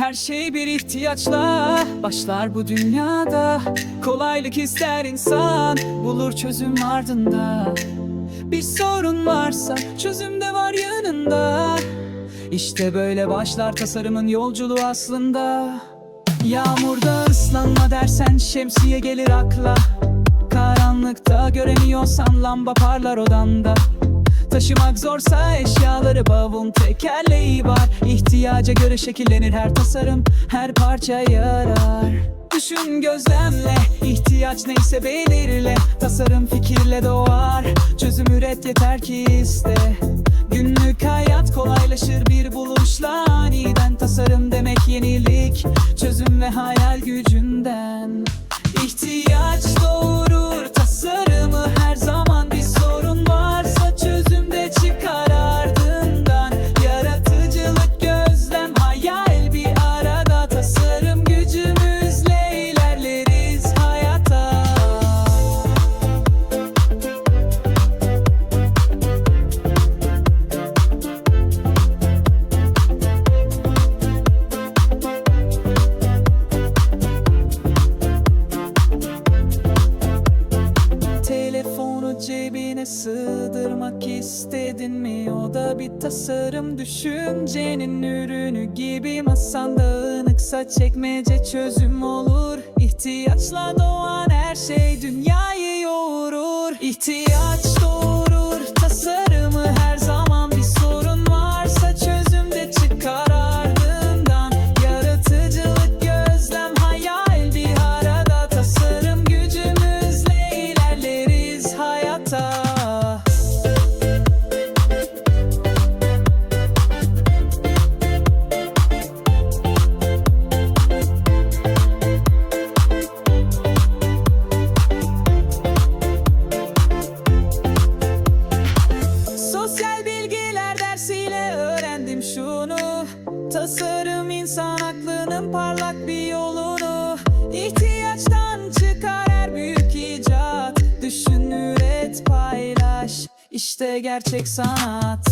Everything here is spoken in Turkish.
Her şey bir ihtiyaçla başlar bu dünyada. Kolaylık ister insan bulur çözüm ardında. Bir sorun varsa çözüm de var yanında. İşte böyle başlar tasarımın yolculuğu aslında. Yağmurda ıslanma dersen şemsiye gelir akla. Karanlıkta göremiyorsan lamba parlar odanda Taşımak zorsa eşyaları bavulun tekerleği var. İhtiyaca göre şekillenir her tasarım Her parça yarar. Düşün gözlemle ihtiyaç neyse belirle. Tasarım fikirle doğar Çözüm üret yeter ki iste. Günlük hayat kolaylaşır bir buluşla Aniden. Tasarım demek yenilik Çözüm ve hayal gücünden. İhtiyaç doğurur cebine sığdırmak istedin mi? O da bir tasarım düşüncenin ürünü gibi. Masanda ığınıksa çekmece çözüm olur. İhtiyaçla doğan her şey dünyayı yoğurur. İhtiyaç doğurur parlak bir yolunu İhtiyaçtan çıkar her büyük icat. Düşün, üret, paylaş. İşte gerçek sanat